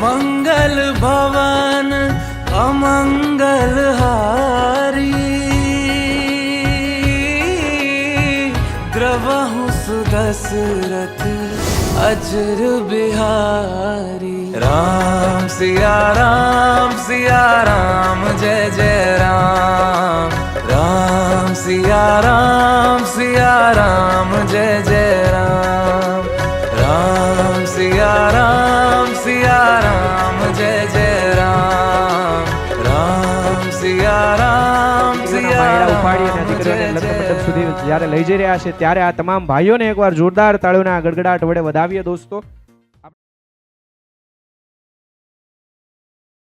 मंगलहारी द्रवहु सुदशरथ अजर बिहारी। राम सिया राम सिया राम जय जय राम। राम सिया राम सिया राम जय जय राम। राम सिया राम સુધી જ્યારે લઈ જઈ રહ્યા છે ત્યારે આ તમામ ભાઈઓને એકવાર જોરદાર તાળીઓના ગડગડાટ વડે વધાવીએ દોસ્તો.